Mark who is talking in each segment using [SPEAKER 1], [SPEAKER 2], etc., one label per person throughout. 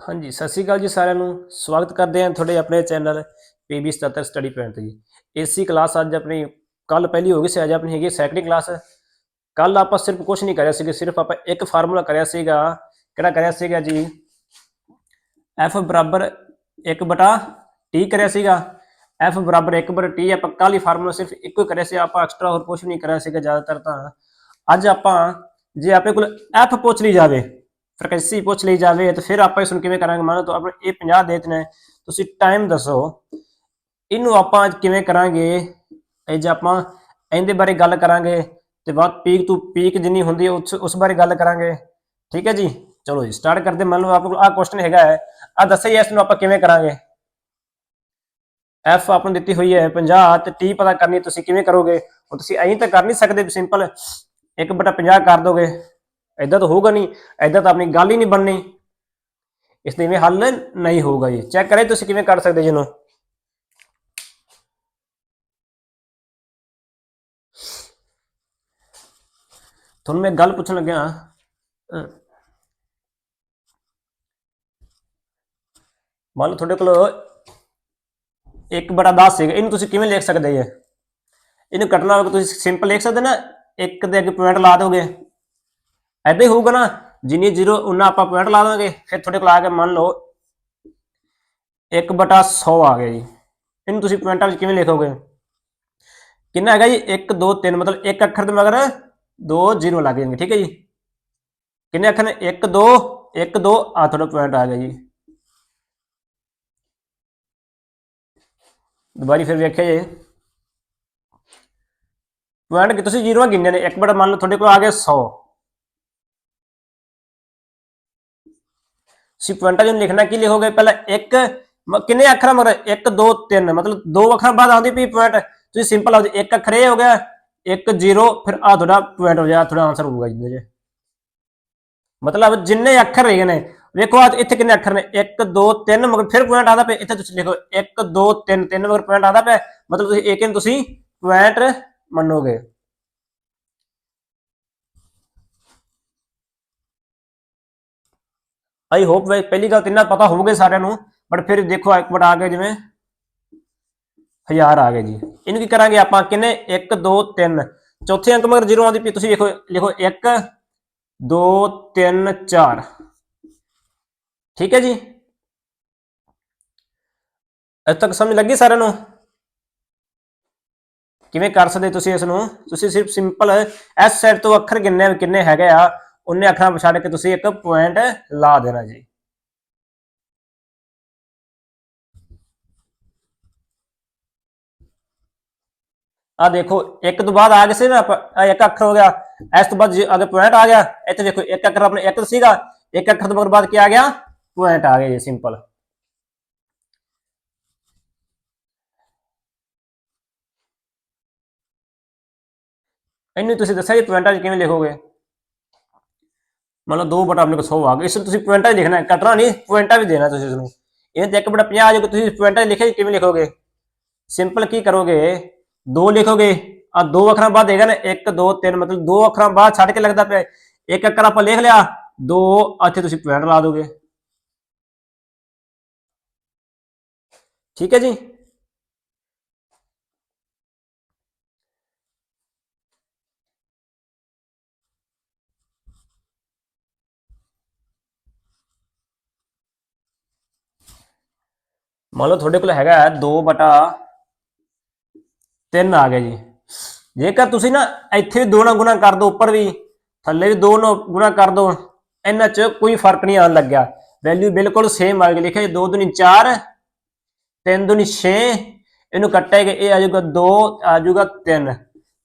[SPEAKER 1] ਹਾਂਜੀ, ਸਤਿ ਸ਼੍ਰੀ ਅਕਾਲ ਜੀ ਸਾਰਿਆਂ ਨੂੰ। ਸਵਾਗਤ ਕਰਦੇ ਹਾਂ ਤੁਹਾਡੇ ਆਪਣੇ ਚੈਨਲ ਪੀਬੀ 77 ਸਟੱਡੀ ਪੁਆਇੰਟ ਤੇ ਜੀ। ਏਸੀ ਕਲਾਸ ਅੱਜ ਆਪਣੀ ਕੱਲ ਪਹਿਲੀ ਹੋ ਗਈ ਸੀ, ਅੱਜ ਆਪਣੀ ਹੈਗੀ ਸੈਕੰਡ ਕਲਾਸ। ਕੱਲ ਆਪਾਂ ਸਿਰਫ ਕੁਝ ਨਹੀਂ ਕਰਿਆ ਸੀਗਾ, ਸਿਰਫ ਆਪਾਂ ਇੱਕ ਫਾਰਮੂਲਾ ਕਰਿਆ ਸੀਗਾ। ਕਿਹੜਾ ਕਰਿਆ ਸੀਗਾ ਜੀ? F ਬਰਾਬਰ 1 ਬਟਾ t ਕਰਿਆ ਸੀਗਾ। F ਬਰਾਬਰ 1 ਬਟਾ t, ਆਪਾਂ ਕੱਲ ਹੀ ਫਾਰਮੂਲਾ ਸਿਰਫ ਇੱਕੋ ਹੀ ਕਰਿਆ ਸੀ, ਆਪਾਂ ਐਕਸਟਰਾ ਹੋਰ ਕੁਝ ਨਹੀਂ ਕਰਿਆ ਸੀਗਾ ਜ਼ਿਆਦਾਤਰ ਤਾਂ। ਅੱਜ ਆਪਾਂ, ਜੇ ਆਪਣੇ ਕੋਲ f ਪੁੱਛ ਲਈ ਜਾਵੇ ਫ੍ਰੀਕੁਐਂਸੀ ਪੁੱਛ ਲਈ ਜਾਵੇ ਤਾਂ ਫਿਰ ਆਪਾਂ ਇਸ ਨੂੰ ਕਿਵੇਂ ਕਰਾਂਗੇ? ਮੰਨ ਲਓ ਤਾਂ ਆਪਣੇ ਇਹ 50 ਦੇ ਦਿੱਤੇ ਤੁਸੀਂ ਟਾਈਮ ਦੱਸੋ, ਇਹਨੂੰ ਆਪਾਂ ਕਿਵੇਂ ਕਰਾਂਗੇ? ਇਹ ਜੇ ਆਪਾਂ ਇਹਦੇ ਬਾਰੇ ਗੱਲ ਕਰਾਂਗੇ ਤੇ ਬਾਅਦ ਪੀਕ ਟੂ ਪੀਕ ਜਿੰਨੀ ਹੁੰਦੀ ਹੈ, ਉਸ ਉਸ ਬਾਰੇ ਗੱਲ ਕਰਾਂਗੇ। ਠੀਕ ਹੈ ਜੀ? ਚਲੋ ਜੀ ਸਟਾਰਟ ਕਰਦੇ ਮੰਨ ਲਓ ਆਪ ਕੋਲ ਕੁਐਸਚਨ ਹੈਗਾ ਹੈ। ਆ ਦੱਸਿਆ ਜੀ, ਇਸ ਨੂੰ ਆਪਾਂ ਕਿਵੇਂ ਕਰਾਂਗੇ? ਐਫ ਆਪਾਂ ਨੂੰ ਦਿੱਤੀ ਹੋਈ ਹੈ 50 ਤੇ ਟੀ ਪਤਾ ਕਰਨੀ ਤੁਸੀਂ ਕਿਵੇਂ ਕਰੋਗੇ? ਹੁਣ ਤੁਸੀਂ ਐਂ ਤਾਂ ਕਰ ਨਹੀਂ ਸਕਦੇ ਸਿੰਪਲ 1/50 ਕਰ ਦੋਗੇ। ਐਦਾਂ ਤਾਂ ਹੋਊਗਾ ਨਹੀਂ ਐਦਾਂ ਤਾਂ ਆਪਣੀ ਗੱਲ ਹੀ ਨਹੀਂ ਬਣਨੀ। ਇਸ ਦੇ ਇਵੇਂ ਹੱਲ ਨਹੀਂ ਹੋਊਗਾ ਜੀ। ਚੈੱਕ ਕਰੇ ਤੁਸੀਂ ਕਿਵੇਂ ਕਰ ਸਕਦੇ ਜੀ ਇਹਨੂੰ। ਤੁਹਾਨੂੰ ਮੈਂ ਗੱਲ ਪੁੱਛਣ ਲੱਗਿਆ। ਮੰਨ ਲਓ ਤੁਹਾਡੇ ਕੋਲ ਇੱਕ ਬੜਾ 10 ਸੀਗਾ। ਇਹਨੂੰ ਤੁਸੀਂ ਕਿਵੇਂ ਲਿਖ ਸਕਦੇ ਜੀ? ਇਹਨੂੰ ਕੱਟਣਾ ਹੋਵੇ ਤੁਸੀਂ ਸਿੰਪਲ ਲਿਖ ਸਕਦੇ ਨਾ? ਇੱਕ ਦੇ ਅੱਗੇ ਪੁਆਇੰਟ ਲਾ ਦੋਗੇ। ਐਦਾਂ ਹੀ ਹੋਊਗਾ ਨਾ, ਜਿੰਨੀ ਜ਼ੀਰੋ ਉਹਨਾਂ ਆਪਾਂ ਪੁਆਇੰਟ ਲਾ ਦਾਂਗੇ, ਫਿਰ ਤੁਹਾਡੇ ਕੋਲ ਆ ਕੇ ਮੰਨ ਲਓ 1 ਬਟਾ 100 ਆ ਗਿਆ ਜੀ। ਇਹਨੂੰ ਤੁਸੀਂ ਪੁਆਇੰਟਾਂ ਵਿੱਚ ਕਿਵੇਂ ਲਿਖੋਗੇ? ਕਿੰਨਾ ਹੈਗਾ ਜੀ? 1 2 3 ਮਤਲਬ ਇੱਕ ਅੱਖਰ ਦੇ ਮਗਰ ਦੋ, ਜ਼ੀਰੋ ਲੱਗ ਜਾਣਗੇ, ਠੀਕ ਹੈ ਜੀ? ਕਿੰਨੇ ਅੱਖਰ ਨੇ? 1 2 1 2 ਆ ਤੁਹਾਡਾ ਪੁਆਇੰਟ ਆ ਗਿਆ ਜੀ। ਦੁਬਾਰੀ ਫਿਰ ਵੇਖਿਆ ਜੇ। ਪੁਆਇੰਟ ਕਿ? ਤੁਸੀਂ ਜ਼ੀਰੋਆਂ ਗਿਣਨੇ ਨੇ। ਇੱਕ ਬੜਾ ਮੰਨ ਲਓ ਤੁਹਾਡੇ ਕੋਲ ਆ ਗਿਆ 100 ਸੀ ਪੁਆਇੰਟਾਂ ਜਿਹਨੂੰ ਲਿਖਣਾ ਕੀ ਲਿਖੋਗੇ? ਪਹਿਲਾਂ ਇੱਕ ਕਿੰਨੇ ਅੱਖਰ ਮਗਰ? 1 2 3 ਮਤਲਬ ਦੋ ਅੱਖਰਾਂ ਬਾਅਦ ਆਉਂਦੀ ਪਈ ਪੁਆਇੰਟ ਤੁਸੀਂ ਸਿੰਪਲ ਆਉਂਦੀ ਇੱਕ ਅੱਖਰ ਇਹ ਹੋ ਗਿਆ 1 0 ਫਿਰ ਆ ਤੁਹਾਡਾ ਪੁਆਇੰਟ ਹੋ ਜਾਏਗਾ ਤੁਹਾਡਾ ਆਨਸਰ ਹੋਊਗਾ ਜੀ ਜੇ ਮਤਲਬ ਜਿੰਨੇ ਅੱਖਰ ਹੈਗੇ ਨੇ, ਵੇਖੋ ਆ ਇੱਥੇ ਕਿੰਨੇ ਅੱਖਰ ਨੇ। 1 2 3 ਮਗਰ ਫਿਰ ਪੁਆਇੰਟ ਆਦਾ ਪਿਆ, ਇੱਥੇ ਤੁਸੀਂ ਲਿਖੋ 1 2 3 3 ਮਗਰ ਪੁਆਇੰਟ ਆਦਾ ਪਿਆ। ਮਤਲਬ ਤੁਸੀਂ ਇੱਕ ਨੂੰ ਤੁਸੀਂ ਪੁਆਇੰਟ ਮੰਨੋਗੇ? ਆਈ ਹੋਪ ਵੇ ਪਹਿਲੀ ਗੱਲ ਤਿੰਨਾਂ ਪਤਾ ਹੋਊਗੇ ਸਾਰਿਆਂ ਨੂੰ ਬਟ ਫਿਰ ਦੇਖੋ ਇੱਕ ਵਾਰ ਆ ਗਏ ਜਿਵੇਂ ਹਜ਼ਾਰ ਆ ਗਏ ਜੀ। ਇਹਨੂੰ ਕੀ ਕਰਾਂਗੇ ਆਪਾਂ ਕਿੰਨੇ? 1 2 3 ਚੌਥੇ ਅੰਕ ਮਗਰ ਜ਼ੀਰੋ ਆਉਂਦੀ ਪਈ ਤੁਸੀਂ ਵੇਖੋ, ਲਿਖੋ 1 2 3 4 ਠੀਕ ਹੈ ਜੀ? ਇੱਥੇ ਤੱਕ ਸਮਝ ਲੱਗੀ ਸਾਰਿਆਂ ਨੂੰ? ਕਿਵੇਂ ਕਰ ਸਕਦੇ ਤੁਸੀਂ ਇਸ ਨੂੰ? ਤੁਸੀਂ ਸਿਰਫ ਸਿੰਪਲ ਐਸ ਸਾਈਡ ਤੋਂ ਅੱਖਰ ਕਿੰਨੇ ਕਿੰਨੇ ਹੈਗੇ ਆ? ਉਹਨੇ ਅੱਖਰਾਂ ਛੱਡ ਕੇ ਤੁਸੀਂ ਇੱਕ ਪੁਆਇੰਟ ਲਾ ਦੇਣਾ ਜੀ। ਆ ਦੇਖੋ, ਇੱਕ ਤੋਂ ਬਾਅਦ ਆ ਗਏ ਸੀ ਨਾ ਇੱਕ ਅੱਖਰ ਹੋ ਗਿਆ। ਇਸ ਤੋਂ ਬਾਅਦ ਜੇ ਅਗੇ ਪੁਆਇੰਟ ਆ ਗਿਆ, ਇੱਥੇ ਦੇਖੋ, ਇੱਕ ਅੱਖਰ ਆਪਣੇ ਇੱਕ ਸੀਗਾ, ਇੱਕ ਅੱਖਰ ਤੋਂ ਬਾਅਦ ਕੀ ਆ ਗਿਆ? ਪੁਆਇੰਟ ਆ ਗਿਆ ਜੀ ਸਿੰਪਲ ਇਹਨੂੰ ਤੁਸੀਂ ਦੱਸਿਆ ਜੀ ਪੁਆਇੰਟਾਂ 'ਚ ਕਿਵੇਂ ਲਿਖੋਗੇ? ਮਤਲਬ 2 ਬਟਾ ਆਪਣੇ ਕੋਲ 100 ਆ ਗਿਆ ਇਸ ਨੂੰ ਤੁਸੀਂ ਪੁਆਇੰਟਾਂ 'ਚ ਲਿਖਣਾ ਹੈ। ਕੱਟਣਾ ਨਹੀਂ, ਪੁਆਇੰਟਾਂ ਵੀ ਦੇਣਾ ਤੁਸੀਂ ਇਸ ਨੂੰ ਇਹ ਤੇ 1 ਬਟਾ 50 ਆ ਜਾਊਗਾ। ਤੁਸੀਂ ਪੁਆਇੰਟਾਂ 'ਚ ਲਿਖੇ ਕਿਵੇਂ ਲਿਖੋਗੇ? ਸਿੰਪਲ ਕੀ ਕਰੋਗੇ? 2 ਲਿਖੋਗੇ। ਆ ਦੋ ਅੱਖਰਾਂ ਬਾਅਦ ਹੈਗਾ ਨਾ 1 2 3 ਮਤਲਬ ਦੋ ਅੱਖਰਾਂ ਬਾਅਦ ਛੱਡ ਕੇ ਲੱਗਦਾ ਪਿਆ। ਇੱਕ ਅੱਖਰ ਆਪਾਂ ਲਿਖ ਲਿਆ। ਦੋ, ਇੱਥੇ ਤੁਸੀਂ ਪੁਆਇੰਟ ਲਾ ਦੋਗੇ। ਠੀਕ ਹੈ ਜੀ? ਮੰਨ ਲਓ ਤੁਹਾਡੇ ਕੋਲ ਹੈਗਾ 2 ਬਟਾ 3 ਆ ਗਿਆ ਜੀ। ਜੇਕਰ ਤੁਸੀਂ ਨਾ ਇੱਥੇ ਵੀ 2 ਨਾਲ ਗੁਣਾ ਕਰ ਦੋ ਉੱਪਰ ਵੀ ਥੱਲੇ ਵੀ 2 ਨਾਲ ਗੁਣਾ ਕਰ ਦੋ ਇਹਨਾਂ 'ਚ ਕੋਈ ਫ਼ਰਕ ਨਹੀਂ ਆਉਣ ਲੱਗਿਆ। ਵੈਲਿਊ ਬਿਲਕੁਲ ਸੇਮ ਆ ਗਈ। ਲਿਖਿਆ 2 ਦੁਨੀ 4 3 ਦੁਨੀ 6 ਇਹਨੂੰ ਕੱਟੇਗੇ ਇਹ ਆ ਜਾਊਗਾ 2 ਆ ਜਾਊਗਾ 3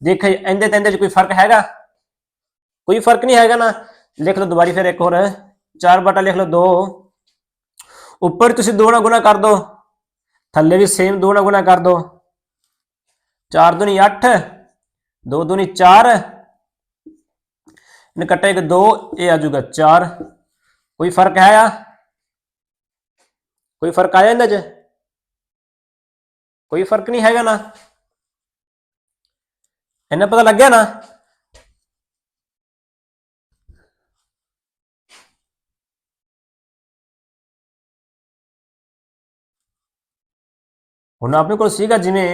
[SPEAKER 1] ਦੇਖੋ ਜੀ, ਇਹਦੇ ਤੇ ਇਹਦੇ 'ਚ ਕੋਈ ਫ਼ਰਕ ਹੈਗਾ? ਕੋਈ ਫ਼ਰਕ ਨਹੀਂ ਹੈਗਾ ਨਾ? ਲਿਖ ਲਓ ਦੁਬਾਰੀ ਫਿਰ ਇੱਕ ਹੋਰ। 4 ਬਟਾ ਲਿਖ ਲਓ 2 ਉੱਪਰ ਤੁਸੀਂ 2 ਨਾਲ ਗੁਣਾ ਕਰ ਦੋ। ਥੱਲੇ ਵੀ ਸੇਮ 2 ਨਾਲ ਗੁਣਾ ਕਰ ਦੋ। 4 ਦੁਨੀ 8 2 ਦੁਨੀ 4 ਇਹਨੇ ਇੱਕ 2 ਇਹ ਆ ਜਾਊਗਾ 4 ਕੋਈ ਫ਼ਰਕ ਹੈ ਆ? ਕੋਈ ਫ਼ਰਕ ਆਇਆ ਇਹਨਾਂ 'ਚ? ਕੋਈ ਫ਼ਰਕ ਨਹੀਂ ਹੈਗਾ ਨਾ। ਇਹਨਾਂ ਪਤਾ ਲੱਗਿਆ ਨਾ? ਹੁਣ ਆਪਣੇ ਕੋਲ ਸੀਗਾ ਜਿਵੇਂ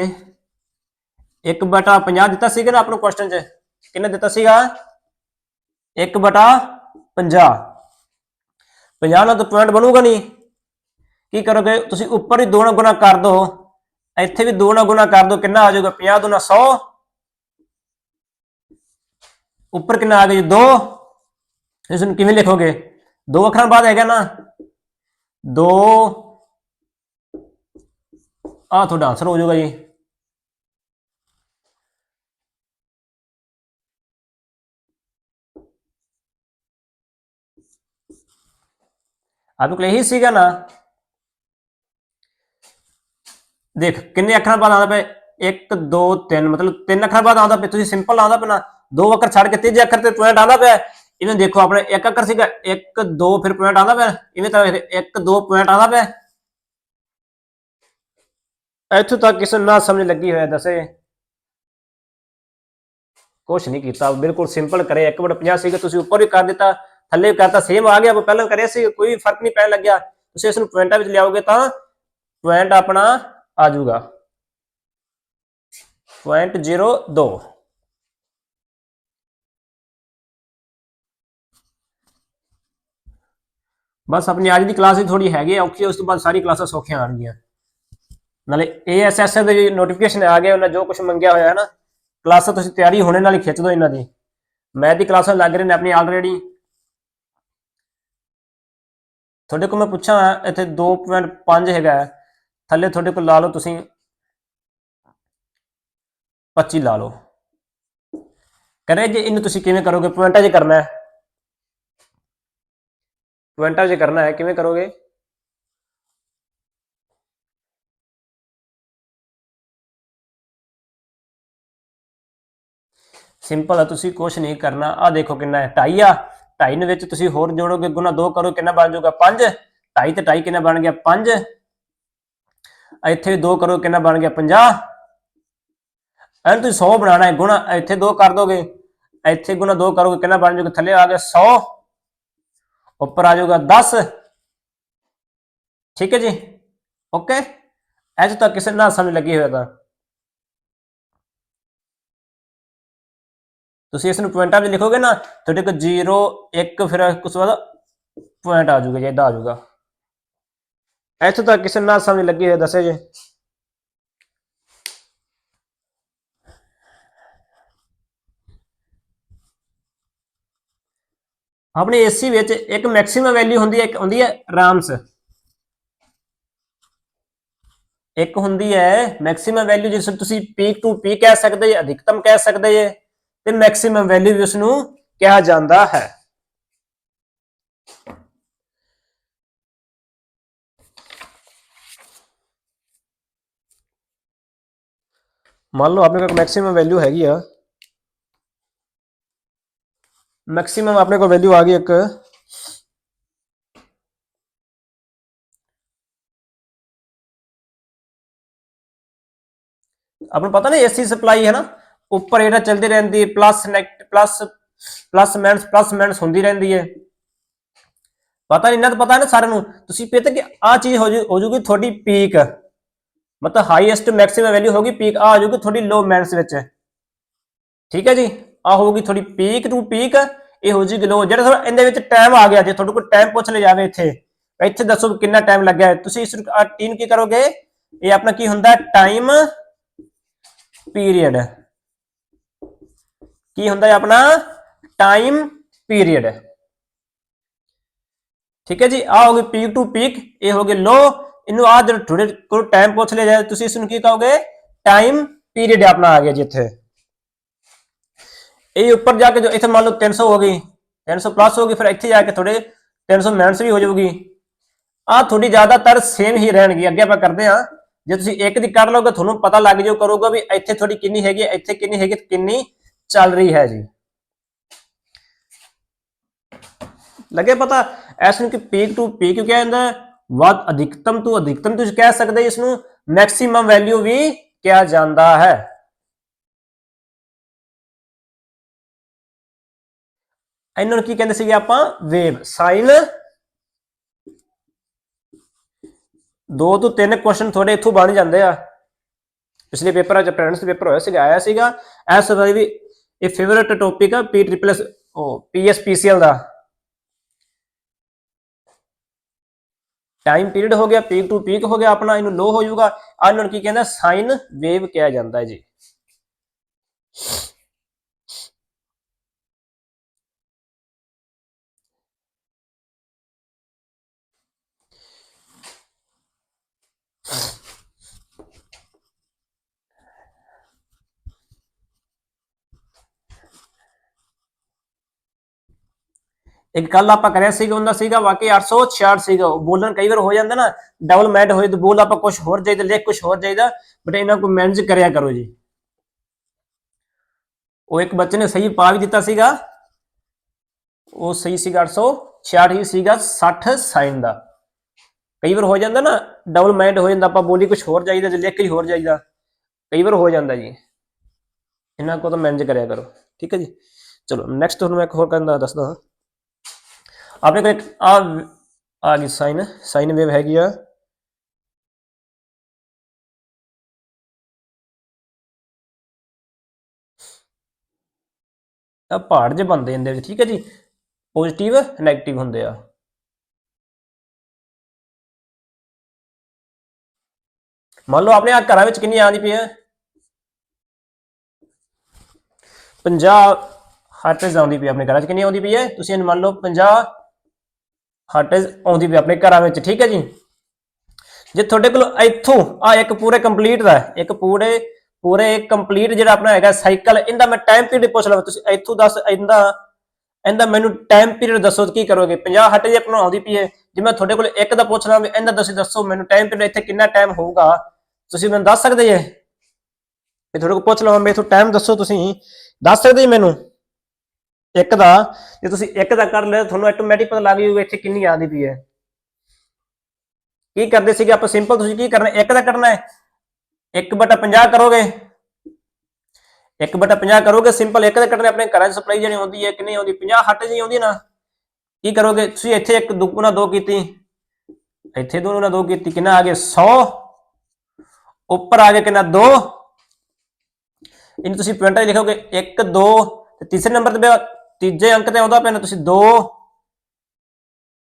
[SPEAKER 1] 1 ਬਟਾ 50 ਦਿੱਤਾ ਸੀਗਾ ਨਾ ਆਪਾਂ ਨੂੰ ਕੁਐਸਚਨ 'ਚ? ਕਿੰਨਾ ਦਿੱਤਾ ਸੀਗਾ? 1 ਬਟਾ 50 50 ਨਾਲ ਤਾਂ ਪੁਆਇੰਟ ਬਣੂਗਾ ਨਹੀਂ। ਕੀ ਕਰੋਗੇ? ਤੁਸੀਂ ਉੱਪਰ ਹੀ 2 ਨਾਲ ਗੁਣਾ ਕਰ ਦੋ। ਇੱਥੇ ਵੀ 2 ਨਾਲ ਗੁਣਾ ਕਰ ਦੋ, ਕਿੰਨਾ ਆ ਜਾਊਗਾ? 50 ਦੁਨਾ 100 ਉੱਪਰ ਕਿੰਨਾ ਆ ਗਿਆ ਜੀ? 2 ਇਸ ਨੂੰ ਕਿਵੇਂ ਲਿਖੋਗੇ? ਦੋ ਅੱਖਰਾਂ ਬਾਅਦ ਹੈਗਾ ਨਾ। 2 ਆ ਤੁਹਾਡਾ ਆਨਸਰ ਹੋ ਜਾਊਗਾ ਜੀ आपके लिए ही सीखा ना ਦੇਖ ਕਿੰਨੇ ਅੱਖਰਾਂ ਬਾਅਦ ਆਉਂਦਾ ਪਿਆ 1 2 3 ਮਤਲਬ ਤਿੰਨ ਅੱਖਰਾਂ ਬਾਅਦ ਆਉਂਦਾ ਪਿਆ ਤੁਸੀਂ ਸਿੰਪਲ ਆਉਂਦਾ ਪਿਆ ਨਾ ਦੋ ਅੱਖਰ ਛੱਡ ਕੇ ਤੀਜੇ ਅੱਖਰ ਤੇ ਪੁਆਇੰਟ ਆਉਂਦਾ ਪਿਆ ਇਵੇਂ ਦੇਖੋ ਆਪਣੇ ਇੱਕ ਅੱਖਰ ਸੀਗਾ 1 2 ਫਿਰ ਪੁਆਇੰਟ ਆਉਂਦਾ ਪਿਆ ਇਵੇਂ ਤਾਂ 1 2 ਪੁਆਇੰਟ ਆਉਂਦਾ ਪਿਆ ਇੱਥੋਂ ਤੱਕ ਕਿਸੇ ਨੂੰ ਨਾ ਸਮਝ ਲੱਗੀ ਹੋਇਆ ਦੱਸੇ। ਕੁਛ ਨਹੀਂ ਕੀਤਾ, ਬਿਲਕੁਲ ਸਿੰਪਲ ਕਰੇ 1/50 ਸੀਗਾ, ਤੁਸੀਂ ਉੱਪਰ ਵੀ ਕਰ ਦਿੱਤਾ, ਥੱਲੇ ਵੀ ਕਰਤਾ ਸੇਮ ਆ ਗਿਆ ਪਹਿਲਾਂ ਕਰਿਆ ਸੀ, ਕੋਈ ਫ਼ਰਕ ਨਹੀਂ ਪੈਣ ਲੱਗਿਆ। ਤੁਸੀਂ ਇਸ ਨੂੰ ਪੁਆਇੰਟਾਂ ਵਿੱਚ ਲਿਆਓਗੇ ਤਾਂ ਪੁਆਇੰਟ ਆਪਣਾ ਆ ਜਾਊਗਾ। ਪੁਆਇੰਟ 02 ਬਸ ਆਪਣੀ ਅੱਜ ਦੀ ਕਲਾਸ ਹੀ ਥੋੜੀ ਹੈਗੀ ਆ, ਔਖੀ ਉਸ ਤੋਂ ਬਾਅਦ ਸਾਰੀ ਕਲਾਸਾਂ ਸੌਖੀਆਂ ਆਣਗੀਆਂ ਨਾਲੇ ਏਐਸਐਸ ਦੇ ਨੋਟੀਫਿਕੇਸ਼ਨ ਆ ਗਏ ਉਹਨਾਂ ਜੋ ਕੁਝ ਮੰਗਿਆ ਹੋਇਆ ਹੈ ਨਾ ਕਲਾਸਾਂ ਤੁਸੀਂ ਤਿਆਰੀ ਹੋਣੇ ਨਾਲ ਹੀ ਖਿੱਚ ਦਿਓ ਇਹਨਾਂ ਦੀ। ਮੈਥ ਦੀ ਕਲਾਸਾਂ ਲੱਗ ਰਹੇ ਨੇ ਆਪਣੀ ਆਲਰੇਡੀ ਤੁਹਾਡੇ ਕੋਲ ਮੈਂ ਪੁੱਛਾਂ ਇੱਥੇ 2.5 ਹੈਗਾ ਹੈ, ਥੱਲੇ ਤੁਹਾਡੇ ਕੋਲ ਲਾ ਲਓ ਤੁਸੀਂ। 25 ਲਾ ਲਓ। ਕਰੇ ਜੇ ਇਹਨੂੰ ਤੁਸੀਂ ਕਿਵੇਂ ਕਰੋਗੇ? ਪੁਆਇੰਟਾਂ 'ਚ ਕਰਨਾ ਹੈ। ਪੁਆਇੰਟਾਂ 'ਚ ਕਰਨਾ ਹੈ ਕਿਵੇਂ ਕਰੋਗੇ? ਸਿੰਪਲ ਆ, ਤੁਸੀਂ ਕੁਝ ਨਹੀਂ ਕਰਨਾ। ਆ ਦੇਖੋ ਕਿੰਨਾ ਹੈ 2.5 ਆ। 2.5 ਨੂੰ ਵਿੱਚ ਤੁਸੀਂ ਹੋਰ ਜੋੜੋਗੇ, ਗੁਣਾ 2 ਕਰੋ, ਕਿੰਨਾ ਬਣ ਜਾਊਗਾ? 5 2.5 ਤੇ 2.5 ਕਿੰਨਾ ਬਣ ਗਿਆ? 5 ਇੱਥੇ 2 ਕਰੋ, ਕਿੰਨਾ ਬਣ ਗਿਆ? 50 ਐਨ ਤੁਸੀਂ 100 ਬਣਾਉਣਾ ਹੈ, ਗੁਣਾ। ਇੱਥੇ 2 ਕਰ ਦੋਗੇ। ਇੱਥੇ ਗੁਣਾ 2 ਕਰੋਗੇ, ਕਿੰਨਾ ਬਣ ਜਾਊਗਾ? ਥੱਲੇ ਆ ਗਿਆ 100 ਉੱਪਰ ਆ ਜਾਊਗਾ 10 ਠੀਕ ਹੈ ਜੀ? ਓਕੇ? ਐਜ ਤੱਕ ਕਿਸੇ ਨਾਲ ਸਮਝ ਲੱਗੀ ਹੋਇਆ ਤਾਂ। ਤੁਸੀਂ ਇਸ ਨੂੰ ਪੁਆਇੰਟਾਂ ਵਿੱਚ ਲਿਖੋਗੇ ਨਾ, ਤੁਹਾਡੇ ਕੋਲ 0 1 ਫਿਰ ਉਸ ਤੋਂ ਬਾਅਦ ਪੁਆਇੰਟ ਆ ਜਾਊਗਾ, ਜੇ ਇਦਾਂ ਆ ਜਾਊਗਾ। ਇੱਥੋਂ ਤੱਕ ਕਿਸੇ ਨਾਲ ਸਮਝ ਲੱਗੀ ਹੋਇਆ ਦੱਸੇ ਜੇ। ਆਪਣੇ ਏਸੀ ਵਿੱਚ ਇੱਕ ਮੈਕਸਿਮਮ ਵੈਲਿਊ ਹੁੰਦੀ ਹੈ, ਇੱਕ ਹੁੰਦੀ ਹੈ ਰਾਮਸ। ਇੱਕ ਹੁੰਦੀ ਹੈ ਮੈਕਸਿਮਮ ਵੈਲਿਊ ਜਿਸ ਨੂੰ ਤੁਸੀਂ ਪੀਕ ਟੂ ਪੀਕ ਕਹਿ ਸਕਦੇ ਜੇ, ਅਧਿਕਤਮ ਕਹਿ ਸਕਦੇ ਜੇ। ਤੇ ਮੈਕਸਿਮਮ ਵੈਲਿਊ ਵੀ ਉਸ ਨੂੰ ਕਿਹਾ ਜਾਂਦਾ ਹੈ। ਮੰਨ ਲਓ ਆਪਣੇ ਕੋਲ ਮੈਕਸਿਮਮ ਵੈਲਿਊ ਹੈਗੀ ਆ। ਮੈਕਸਿਮਮ ਆਪਣੇ ਕੋਲ ਵੈਲਿਊ ਆ ਗਈ ਇੱਕ। ਆਪਾਂ ਨੂੰ ਪਤਾ ਨਾ ਏਸੀ ਸਪਲਾਈ ਹੈ ਨਾ? ਉੱਪਰ ਜਿਹੜਾ ਚੱਲਦੀ ਰਹਿੰਦੀ plus negative plus plus minus plus minus ਹੁੰਦੀ ਰਹਿੰਦੀ ਹੈ। ਪਤਾ ਨਹੀਂ ਨਾ ਤਾਂ ਪਤਾ ਨਾ ਸਾਰਿਆਂ ਨੂੰ। ਤੁਸੀਂ ਪਤਾ ਕਿ ਆ ਚੀਜ਼ ਹੋ ਜੂ ਹੋ ਜੂਗੀ ਤੁਹਾਡੀ ਪੀਕ ਮਤਲਬ ਹਾਈਐਸਟ ਮੈਕਸਿਮਮ ਵੈਲਿਊ ਹੋਗੀ ਪੀਕ ਆ ਜਾਊਗੀ ਤੁਹਾਡੀ ਲੋ ਮੈਨਸ ਵਿੱਚ। ਠੀਕ ਹੈ ਜੀ? ਆ ਹੋਊਗੀ ਤੁਹਾਡੀ ਪੀਕ ਟੂ ਪੀਕ ਇਹ ਹੋ ਜੂਗੀ ਲੋ ਜਿਹੜਾ ਤੁਹਾਡਾ ਇਹਦੇ ਵਿੱਚ ਟਾਈਮ ਆ ਗਿਆ ਜੇ, ਤੁਹਾਡੇ ਕੋਲ ਟਾਈਮ ਪੁੱਛ ਲਿਆ ਜਾਵੇ ਇੱਥੇ। ਇੱਥੇ ਦੱਸੋ ਕਿੰਨਾ ਟਾਈਮ ਲੱਗਿਆ ਤੁਸੀਂ ਇਸ ਟੀਨ ਕੀ ਕਰੋਗੇ? ਇਹ ਆਪਣਾ ਕੀ ਹੁੰਦਾ ਟਾਈਮ ਪੀਰੀਅਡ ਕੀ ਹੁੰਦਾ ਹੈ ਆਪਣਾ? ਟਾਈਮ ਪੀਰੀਅਡ ਠੀਕ ਹੈ ਜੀ ਆ ਹੋ ਗਈ ਪੀਕ ਟੂ ਪੀਕ ਇਹ ਹੋ ਗਏ ਲੋ ਇਹਨੂੰ ਆ ਜਿਹੜਾ ਥੋੜੇ ਕੋਲ ਟਾਈਮ ਪੁੱਛ ਲਿਆ ਜਾਏ ਤੁਸੀਂ ਇਸ ਨੂੰ ਕੀ ਕਹੋਗੇ? ਟਾਈਮ ਪੀਰੀਅਡ ਆਪਣਾ ਆ ਗਿਆ ਜੀ ਇੱਥੇ। ਇਹ ਉੱਪਰ ਜਾ ਕੇ ਜੋ ਇੱਥੇ ਮੰਨ ਲਓ 300 ਹੋ ਗਈ 300 ਪਲੱਸ ਹੋ ਗਈ ਫਿਰ ਇੱਥੇ ਜਾ ਕੇ ਥੋੜੇ 300 ਮਾਈਨਸ ਵੀ ਹੋ ਜਾਊਗੀ। ਆ ਥੋੜੀ ਜ਼ਿਆਦਾਤਰ ਸੇਮ ਹੀ ਰਹਿਣਗੀ ਅੱਗੇ ਆਪਾਂ ਕਰਦੇ ਹਾਂ। ਜੇ ਤੁਸੀਂ ਇੱਕ ਦੀ ਕੱਢ ਲਓਗੇ ਤੁਹਾਨੂੰ ਪਤਾ ਲੱਗ ਜਾਊ ਕਰੂਗਾ ਵੀ ਇੱਥੇ ਥੋੜੀ ਕਿੰਨੀ ਹੈਗੀ ਹੈ, ਇੱਥੇ ਕਿੰਨੀ ਹੈਗੀ ਕਿੰਨੀ ਚੱਲ ਰਹੀ ਹੈ ਜੀ। ਲੱਗੇ ਪਤਾ ਐਸ ਨੂੰ ਕਿ ਪੀਕ ਟੂ ਪੀਕ ਕਿਹਾ ਜਾਂਦਾ ਵੱਧ ਅਧਿਕਤਮ ਤੋਂ ਅਧਿਕਤਮ ਤੁਸੀਂ ਕਹਿ ਸਕਦੇ ਇਸ ਨੂੰ। ਮੈਕਸਿਮਮ ਵੈਲਿਊ ਵੀ ਕਿਹਾ ਜਾਂਦਾ ਹੈ। ਇਹਨਾਂ ਨੂੰ ਕੀ ਕਹਿੰਦੇ ਸੀਗੇ ਆਪਾਂ? ਵੇਵ ਸਾਈਨ ਦੋ ਤੋਂ ਤਿੰਨ ਕੁਐਸਚਨ ਤੁਹਾਡੇ ਇੱਥੋਂ ਬਣ ਜਾਂਦੇ ਆ। ਪਿਛਲੇ ਪੇਪਰਾਂ ਚ ਅਪ੍ਰੈਂਟਿਸ ਪੇਪਰ ਹੋਇਆ ਸੀਗਾ, ਆਇਆ ਸੀਗਾ। ਇਸ ਵਾਰੀ ਵੀ ਇਹ ਫੇਵਰਿਟ ਟੌਪਿਕ ਆ ਪੀ ਟ੍ਰਿਪਲ ਉਹ ਪੀਐਸਪੀਸੀਐਲ ਦਾ। ਟਾਈਮ ਪੀਰੀਅਡ ਹੋ ਗਿਆ ਪੀਕ ਟੂ ਪੀਕ ਹੋ ਗਿਆ ਆਪਣਾ, ਇਹਨੂੰ ਲੋ ਹੋ ਜਾਊਗਾ। ਆਹ ਕੀ ਕਹਿੰਦਾ ਸਾਈਨ ਵੇਵ ਕਿਹਾ ਜਾਂਦਾ ਜੀ। ਇੱਕ ਕੱਲ ਆਪਾਂ ਕਰਿਆ ਸੀਗਾ, ਹੁੰਦਾ ਸੀਗਾ, ਵਾਕਈ 866 ਸੀਗਾ, ਉਹ ਬੋਲਣ ਕਈ ਵਾਰ ਹੋ ਜਾਂਦਾ ਨਾ ਡਬਲ ਮੈਟ ਹੋਏ ਤਾਂ ਬੋਲ ਆਪਾਂ ਕੁਝ ਹੋਰ ਚਾਹੀਦਾ ਲਿਖ ਕੁਝ ਹੋਰ ਚਾਹੀਦਾ ਬਟ ਇਹਨਾਂ ਕੋ ਮੈਨੇਜ ਕਰਿਆ ਕਰੋ ਜੀ। ਉਹ ਇੱਕ ਬੱਚੇ ਨੇ ਸਹੀ ਪਾ ਵੀ ਦਿੱਤਾ ਸੀਗਾ, ਉਹ ਸਹੀ ਸੀਗਾ 866 ਹੀ ਸੀਗਾ 60 ਸਾਈਨ ਦਾ। ਕਈ ਵਾਰ ਹੋ ਜਾਂਦਾ ਨਾ ਡਬਲ ਮਾਈਂਡ ਹੋ ਜਾਂਦਾ, ਆਪਾਂ ਬੋਲੀ ਕੁਝ ਹੋਰ ਚਾਹੀਦਾ ਜੇ ਲਿਖ ਕੇ ਹੋਰ ਚਾਹੀਦਾ ਕਈ ਵਾਰ ਹੋ ਜਾਂਦਾ ਜੀ। ਇਹਨਾਂ ਕੋ ਤਾਂ ਮੈਨੇਜ ਕਰਿਆ ਕਰੋ, ਠੀਕ ਹੈ ਜੀ। ਚਲੋ ਨੈਕਸਟ ਤੁਹਾਨੂੰ ਮੈਂ ਇੱਕ ਹੋਰ ਕਹਿੰਦਾ ਦੱਸਦਾ ਹਾਂ। ਆਪਣੇ ਕੋਲ ਇੱਕ ਆ ਆ ਗਈ ਸਾਈਨ ਸਾਈਨ ਵੇਵ ਹੈਗੀ ਆ ਆ ਪਹਾੜ ਜੇ ਬੰਦੇ ਇਹਦੇ ਵਿੱਚ ਠੀਕ ਹੈ ਜੀ ਪੋਜ਼ਿਟਿਵ ਨੈਗੇਟਿਵ ਹੁੰਦੇ ਆ ਮੰਨ ਲਓ ਆਪਣੇ ਆ ਘਰਾਂ ਵਿੱਚ ਕਿੰਨੀ ਆਂਦੀ ਪਈ ਹੈ 50 ਹਰਟਜ਼ ਆਉਂਦੀ ਪਈ ਆਪਣੇ ਘਰਾਂ 'ਚ ਕਿੰਨੀ ਆਉਂਦੀ ਪਈ ਹੈ ਤੁਸੀਂ ਇਹਨੂੰ ਮੰਨ ਲਓ 50 ਹਰਟਜ਼ ਆਉਂਦੀ ਪਈ ਆਪਣੇ ਘਰਾਂ ਵਿੱਚ, ਠੀਕ ਹੈ ਜੀ? ਜੇ ਤੁਹਾਡੇ ਕੋਲ ਇੱਥੋਂ ਆ ਇੱਕ ਪੂਰੇ ਕੰਪਲੀਟ ਦਾ ਇੱਕ ਪੂਰੇ ਪੂਰੇ ਕੰਪਲੀਟ ਜਿਹੜਾ ਆਪਣਾ ਹੈਗਾ ਸਾਈਕਲ ਇਹਦਾ ਮੈਂ ਟਾਈਮ ਪੀਰੀਅਡ ਪੁੱਛ ਲਵਾਂ, ਤੁਸੀਂ ਇੱਥੋਂ ਦੱਸ, ਇਹਦਾ ਇਹਦਾ ਮੈਨੂੰ ਟਾਈਮ ਪੀਰੀਅਡ ਦੱਸੋ ਕੀ ਕਰੋਗੇ? 50 ਹਰਟਜ਼ ਆਪਣਾ ਆਉਂਦੀ ਪਈ ਹੈ, ਜੇ ਮੈਂ ਤੁਹਾਡੇ ਕੋਲ ਇੱਕ ਦਾ ਪੁੱਛ ਲਵਾਂ ਵੀ ਇਹਦਾ ਤੁਸੀਂ ਦੱਸੋ, ਮੈਨੂੰ ਟਾਈਮ ਪੀਰੀਅਡ ਇੱਥੇ ਕਿੰਨਾ ਟਾਈਮ ਹੋਊਗਾ? ਤੁਸੀਂ ਮੈਨੂੰ ਦੱਸ ਸਕਦੇ ਜੇ? ਮੈਂ ਤੁਹਾਡੇ ਕੋਲ ਪੁੱਛ ਲਵਾਂ ਮੈਨੂੰ ਟਾਈਮ ਦੱਸੋ ਤੁਸੀਂ? ਦੱਸ ਸਕਦੇ ਜੀ ਮੈਨੂੰ? ਇੱਕ ਦਾ, ਜੇ ਤੁਸੀਂ ਇੱਕ ਦਾ ਕਰ ਲਿਆ, ਤੁਹਾਨੂੰ ਆਟੋਮੈਟਿਕ ਪਤਾ ਲੱਗ ਜੂਗਾ ਇੱਥੇ ਕਿੰਨੀ ਆਉਂਦੀ ਪਈ ਹੈ। ਕੀ ਕਰਦੇ ਸੀਗੇ ਆਪਾਂ? ਸਿੰਪਲ ਤੁਸੀਂ ਕੀ ਕਰਨਾ? ਇੱਕ ਦਾ ਕਰਨਾ ਹੈ। 1/50 ਕਰੋਗੇ। 1/50 ਕਰੋਗੇ ਸਿੰਪਲ ਇੱਕ ਦਾ ਕੱਢਣਾ ਆਪਣੇ ਘਰਾਂ 'ਚ ਸਪਲਾਈ ਜਿਹੜੀ ਆਉਂਦੀ ਹੈ ਕਿ ਆਉਂਦੀ 50 ਹੱਟ ਜੀ ਆਉਂਦੀ ਨਾ। ਕੀ ਕਰੋਗੇ? ਤੁਸੀਂ ਇੱਥੇ ਇੱਕ ਦੁੱਗਣਾ ਦੋ ਕੀਤੀ। ਇੱਥੇ ਦੋਨੋਂ ਨਾਲ ਦੋ ਕੀਤੀ। ਕਿੰਨਾ ਆ ਗਿਆ? 100 ਉੱਪਰ ਆ ਗਿਆ ਕਿੰਨਾ? 2 ਇਹਨੂੰ ਤੁਸੀਂ ਪੁਆਇੰਟਾਂ 'ਚ ਲਿਖੋਗੇ। 1 2 ਤੇ ਤੀਸਰੇ ਨੰਬਰ ਤੇ ਪਿਆ- ਤੀਜੇ ਅੰਕ ਤੇ ਆਉਂਦਾ ਪੈਣਾ ਤੁਸੀਂ 2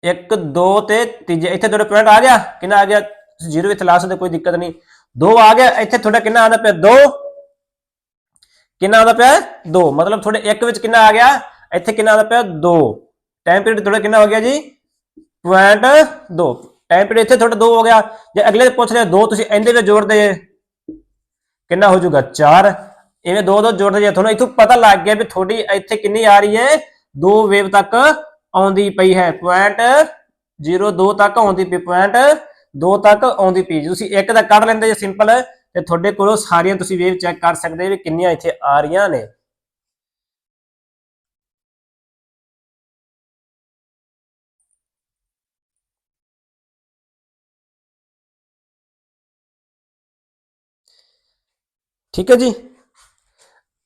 [SPEAKER 1] 1 2 ਤੇ ਤੀਜੇ, ਇੱਥੇ ਤੁਹਾਡਾ ਪੁਆਇੰਟ ਆ ਗਿਆ। ਕਿੰਨਾ ਆ ਗਿਆ? ਜ਼ੀਰੋ ਇੱਥੇ ਲਾ ਸਕਦੇ, ਕੋਈ ਦਿੱਕਤ ਨਹੀਂ। 2 ਆ ਗਿਆ, ਇੱਥੇ ਤੁਹਾਡਾ ਕਿੰਨਾ ਆਉਂਦਾ ਪਿਆ? 2 ਕਿੰਨਾ ਆਉਂਦਾ ਪਿਆ? 2 ਮਤਲਬ ਤੁਹਾਡੇ ਇੱਕ ਵਿੱਚ ਕਿੰਨਾ ਆ ਗਿਆ? ਇੱਥੇ ਕਿੰਨਾ ਆਉਂਦਾ ਪਿਆ? 2 ਟਾਈਮ ਪੀਰੀਅਡ ਤੁਹਾਡਾ ਕਿੰਨਾ ਹੋ ਗਿਆ ਜੀ? ਪੁਆਇੰਟ 2 ਟਾਈਮ ਪੀਰੀਅਡ ਇੱਥੇ ਤੁਹਾਡਾ 2 ਹੋ ਗਿਆ। ਜੇ ਅਗਲੇ ਪੁੱਛ ਰਿਹਾ 2 ਤੁਸੀਂ ਇਹਦੇ ਵਿੱਚ ਜੋੜਦੇ ਕਿੰਨਾ ਹੋ ਜਾਊਗਾ? 4 ਇਵੇਂ ਦੋ ਦੋ ਜੁੜਦੇ ਜੇ, ਤੁਹਾਨੂੰ ਇਥੋਂ ਪਤਾ ਲੱਗ ਗਿਆ ਵੀ ਤੁਹਾਡੀ ਇੱਥੇ ਕਿੰਨੀ ਆ ਰਹੀ ਹੈ। ਦੋ ਵੇਵ ਤੱਕ ਆਉਂਦੀ ਪਈ ਹੈ। ਪੁਆਇੰਟ 02 ਤੱਕ ਆਉਂਦੀ ਪਈ ਪੁਆਇੰਟ 2 ਤੱਕ ਆਉਂਦੀ ਪਈ। ਤੁਸੀਂ ਇੱਕ ਦਾ ਕੱਢ ਲੈਂਦੇ ਜੇ ਸਿੰਪਲ ਤੇ ਤੁਹਾਡੇ ਕੋਲੋਂ ਸਾਰੀਆਂ ਤੁਸੀਂ ਵੇਵ ਚੈੱਕ ਕਰ ਸਕਦੇ ਵੀ ਕਿੰਨੀਆਂ ਇੱਥੇ ਆ ਰਹੀਆਂ ਨੇ। ਠੀਕ ਹੈ ਜੀ?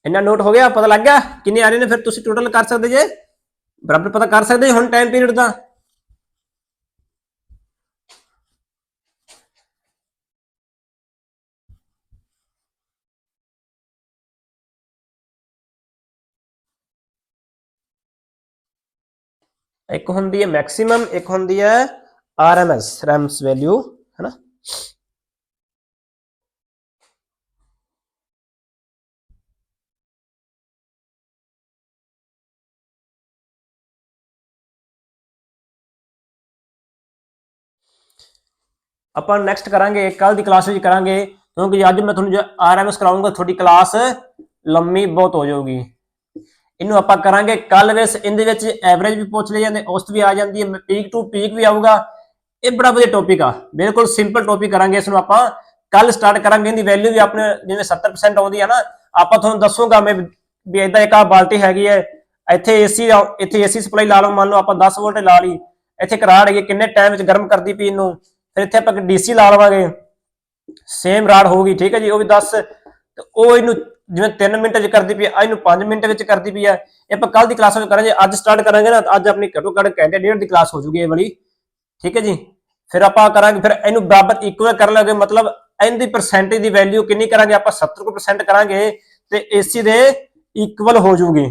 [SPEAKER 1] ਇੰਨਾ ਨੋਟ ਹੋ ਗਿਆ ਪਤਾ ਲੱਗ ਗਿਆ ਕਿੰਨੇ ਆ ਰਹੇ ਨੇ ਫਿਰ ਤੁਸੀਂ ਟੋਟਲ ਕਰ ਸਕਦੇ ਜੇ ਬਰਾਬਰ ਪਤਾ ਕਰ ਸਕਦੇ ਜੇ ਹੁਣ ਟਾਈਮ ਪੀਰੀਅਡ ਦਾ ਇੱਕ ਹੁੰਦੀ ਹੈ ਮੈਕਸਿਮਮ ਇੱਕ ਹੁੰਦੀ ਹੈ ਆਰਐਮਐਸ ਰੈਮਸ ਵੈਲਿਊ ਹੈਨਾ ਆਪਾਂ ਨੈਕਸਟ ਕਰਾਂਗੇ ਕੱਲ ਦੀ ਕਲਾਸ ਵਿੱਚ ਕਰਾਂਗੇ, ਕਿਉਂਕਿ ਅੱਜ ਮੈਂ ਤੁਹਾਨੂੰ ਜੋ ਆਰਐਮਐਸ ਕਰਾਉਂਗਾ ਤੁਹਾਡੀ ਕਲਾਸ ਲੰਮੀ ਬਹੁਤ ਹੋ ਜਾਊਗੀ। ਇਹਨੂੰ ਆਪਾਂ ਕਰਾਂਗੇ ਕੱਲ ਵੇਸ ਇਹਦੇ ਵਿੱਚ ਐਵਰੇਜ ਵੀ ਪੁੱਛ ਲਈ ਜਾਂਦੇ ਔਸਤ ਵੀ ਆ ਜਾਂਦੀ ਹੈ ਪੀਕ ਟੂ ਪੀਕ ਵੀ ਆਊਗਾ। ਇਹ ਬੜਾ ਵਧੀਆ ਟੌਪਿਕ ਆ। ਬਿਲਕੁਲ ਸਿੰਪਲ ਟੌਪਿਕ ਕਰਾਂਗੇ, ਇਸ ਨੂੰ ਆਪਾਂ। ਕੱਲ ਸਟਾਰਟ ਕਰਾਂਗੇ, ਇਹਦੀ ਵੈਲਿਊ ਵੀ ਆਪਣੇ ਜਿਵੇਂ 70% ਆਉਂਦੀ ਹੈ ਨਾ, ਆਪਾਂ ਤੁਹਾਨੂੰ ਦੱਸੂਗਾ ਮੈਂ ਵੀ ਇਦਾਂ ਇੱਕ ਆ ਬਾਲਟੀ ਹੈਗੀ ਹੈ, ਇੱਥੇ ਏਸੀ ਇੱਥੇ ਏਸੀ ਸਪਲਾਈ ਲਾ ਲਓ, ਮੰਨ ਲਓ ਆਪਾਂ 10 ਵੋਲਟ ਲਾ ਲਈ, ਇੱਥੇ ਕਰਾੜ ਹੈਗੀ ਕਿੰਨੇ ਟਾਈਮ ਵਿੱਚ ਗਰਮ ਕਰਦੀ ਪੀ ਇਹਨੂੰ। ਫਿਰ ਇੱਥੇ ਆਪਾਂ ਡੀਸੀ ਲਾ ਲਵਾਂਗੇ। ਸੇਮ ਰਾਡ ਹੋਊਗੀ, ਠੀਕ ਹੈ ਜੀ, ਉਹ ਵੀ 10 ਤੇ ਉਹ ਇਹਨੂੰ ਜਿਵੇਂ 3 ਮਿੰਟ ਵਿੱਚ ਕਰਦੀ ਪਈ ਆ, ਇਹਨੂੰ 5 ਮਿੰਟ ਵਿੱਚ ਕਰਦੀ ਪਈ ਆ। ਇਹ ਆਪਾਂ ਕੱਲ ਦੀ ਕਲਾਸ ਵਿੱਚ ਕਰਾਂਗੇ, ਅੱਜ ਸਟਾਰਟ ਕਰਾਂਗੇ ਨਾ, ਅੱਜ ਆਪਣੀ ਘੱਟੋ ਘੱਟ ਘੰਟੇ ਡੇਢ ਦੀ ਕਲਾਸ ਹੋ ਜੂਗੀ ਇਹ ਵਾਲੀ, ਠੀਕ ਹੈ ਜੀ। ਫਿਰ ਆਪਾਂ ਕਰਾਂਗੇ, ਫਿਰ ਇਹਨੂੰ ਬਰਾਬਰ ਇਕੁਅਲ ਕਰ ਲਾਂਗੇ, ਮਤਲਬ ਇਹਦੀ ਪਰਸੈਂਟੇਜ ਦੀ ਵੈਲਿਊ ਕਿੰਨੀ ਕਰਾਂਗੇ, ਆਪਾਂ 70% ਕਰਾਂਗੇ ਤੇ AC ਦੇ ਇਕੁਅਲ ਹੋ ਜਾਊਗੀ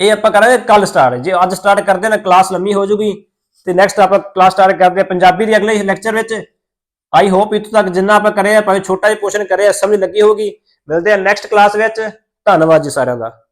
[SPEAKER 1] ਇਹ ਆਪਾਂ ਕਰਾਂਗੇ ਕੱਲ ਸਟਾਰਟ ਜੇ ਅੱਜ ਸਟਾਰਟ ਕਰਦੇ ਨਾ, ਕਲਾਸ ਲੰਮੀ ਹੋ ਜਾਊਗੀ ਤੇ ਨੈਕਸਟ ਆਪਾਂ ਕਲਾਸ ਸਟਾਰਟ ਕਰਦੇ ਹਾਂ ਪੰਜਾਬੀ ਦੀ ਅਗਲੇ ਲੈਕਚਰ ਵਿੱਚ। ਆਈ ਹੋਪ ਇਤੋਂ ਤੱਕ ਜਿੰਨਾ ਆਪਾਂ ਕਰਿਆ ਭਾਵੇਂ ਛੋਟਾ ਜਿਹਾ ਪੋਰਸ਼ਨ ਕਰਿਆ ਸਮਝ ਲੱਗੀ ਹੋਊਗੀ। ਮਿਲਦੇ ਆ ਨੈਕਸਟ ਕਲਾਸ ਵਿੱਚ। ਧੰਨਵਾਦ ਜੀ ਸਾਰਿਆਂ ਦਾ।